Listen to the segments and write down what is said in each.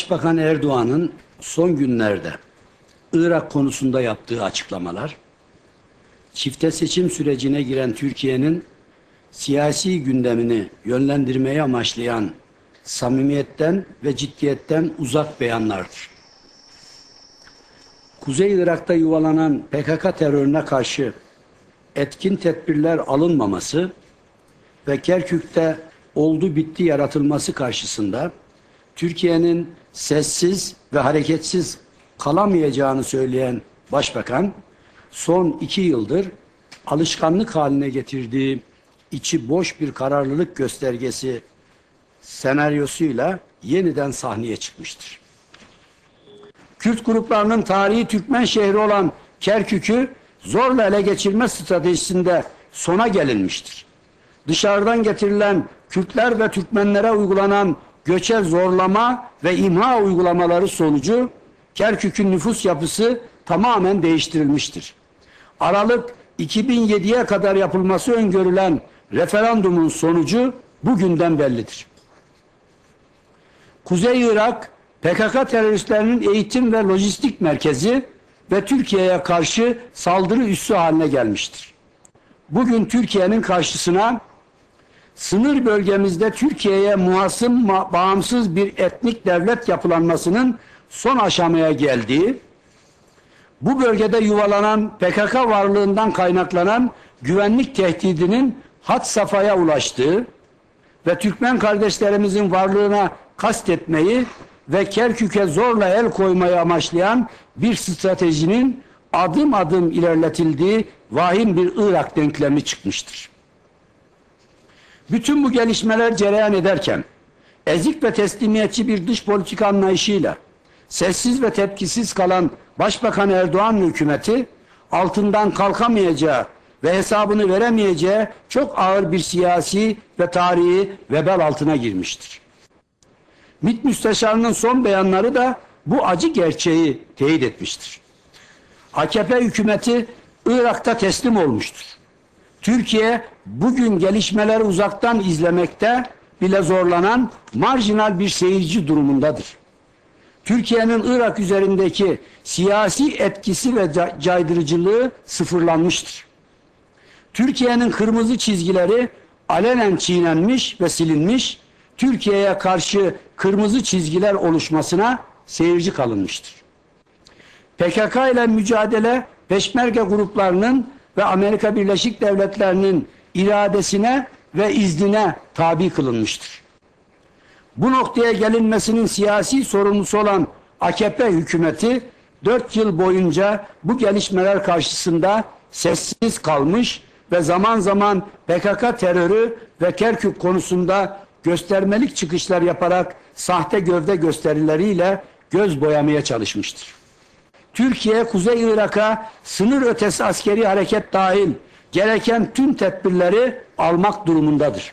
Başbakan Erdoğan'ın son günlerde Irak konusunda yaptığı açıklamalar, çifte seçim sürecine giren Türkiye'nin siyasi gündemini yönlendirmeye amaçlayan samimiyetten ve ciddiyetten uzak beyanlardır. Kuzey Irak'ta yuvalanan PKK terörüne karşı etkin tedbirler alınmaması ve Kerkük'te oldu bitti yaratılması karşısında Türkiye'nin sessiz ve hareketsiz kalamayacağını söyleyen Başbakan son iki yıldır alışkanlık haline getirdiği içi boş bir kararlılık göstergesi senaryosuyla yeniden sahneye çıkmıştır. Kürt gruplarının tarihi Türkmen şehri olan Kerkük'ü zorla ele geçirme stratejisinde sona gelinmiştir. Dışarıdan getirilen Kürtler ve Türkmenlere uygulanan göçe zorlama ve imha uygulamaları sonucu Kerkük'ün nüfus yapısı tamamen değiştirilmiştir. Aralık 2007'ye kadar yapılması öngörülen referandumun sonucu bugünden bellidir. Kuzey Irak PKK teröristlerinin eğitim ve lojistik merkezi ve Türkiye'ye karşı saldırı üssü haline gelmiştir. Bugün Türkiye'nin karşısına sınır bölgemizde Türkiye'ye muhasım bağımsız bir etnik devlet yapılanmasının son aşamaya geldiği, bu bölgede yuvalanan PKK varlığından kaynaklanan güvenlik tehdidinin hat safhaya ulaştığı ve Türkmen kardeşlerimizin varlığına kastetmeyi ve Kerkük'e zorla el koymayı amaçlayan bir stratejinin adım adım ilerletildiği vahim bir Irak denklemi çıkmıştır. Bütün bu gelişmeler cereyan ederken ezik ve teslimiyetçi bir dış politika anlayışıyla sessiz ve tepkisiz kalan Başbakan Erdoğan hükümeti altından kalkamayacağı ve hesabını veremeyeceği çok ağır bir siyasi ve tarihi vebal altına girmiştir. MİT Müsteşarı'nın son beyanları da bu acı gerçeği teyit etmiştir. AKP hükümeti Irak'ta teslim olmuştur. Türkiye bugün gelişmeleri uzaktan izlemekte bile zorlanan marjinal bir seyirci durumundadır. Türkiye'nin Irak üzerindeki siyasi etkisi ve caydırıcılığı sıfırlanmıştır. Türkiye'nin kırmızı çizgileri alenen çiğnenmiş ve silinmiş, Türkiye'ye karşı kırmızı çizgiler oluşmasına seyirci kalınmıştır. PKK ile mücadele peşmerge gruplarının ve Amerika Birleşik Devletleri'nin iradesine ve iznine tabi kılınmıştır. Bu noktaya gelinmesinin siyasi sorumlusu olan AKP hükümeti dört yıl boyunca bu gelişmeler karşısında sessiz kalmış ve zaman zaman PKK terörü ve Kerkük konusunda göstermelik çıkışlar yaparak sahte gövde gösterileriyle göz boyamaya çalışmıştır. Türkiye Kuzey Irak'a sınır ötesi askeri hareket dahil gereken tüm tedbirleri almak durumundadır.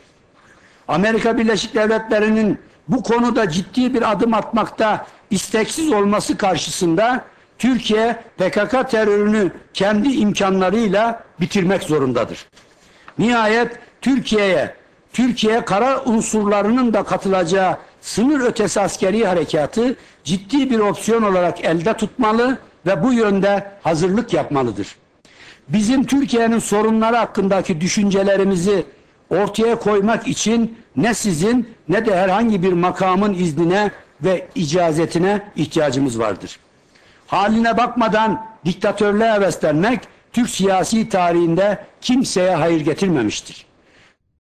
Amerika Birleşik Devletleri'nin bu konuda ciddi bir adım atmakta isteksiz olması karşısında Türkiye PKK terörünü kendi imkanlarıyla bitirmek zorundadır. Nihayet Türkiye'ye Türkiye kara unsurlarının da katılacağı sınır ötesi askeri harekatı ciddi bir opsiyon olarak elde tutmalı ve bu yönde hazırlık yapmalıdır. Bizim Türkiye'nin sorunları hakkındaki düşüncelerimizi ortaya koymak için ne sizin ne de herhangi bir makamın iznine ve icazetine ihtiyacımız vardır. Haline bakmadan diktatörlüğe heveslenmek Türk siyasi tarihinde kimseye hayır getirmemiştir.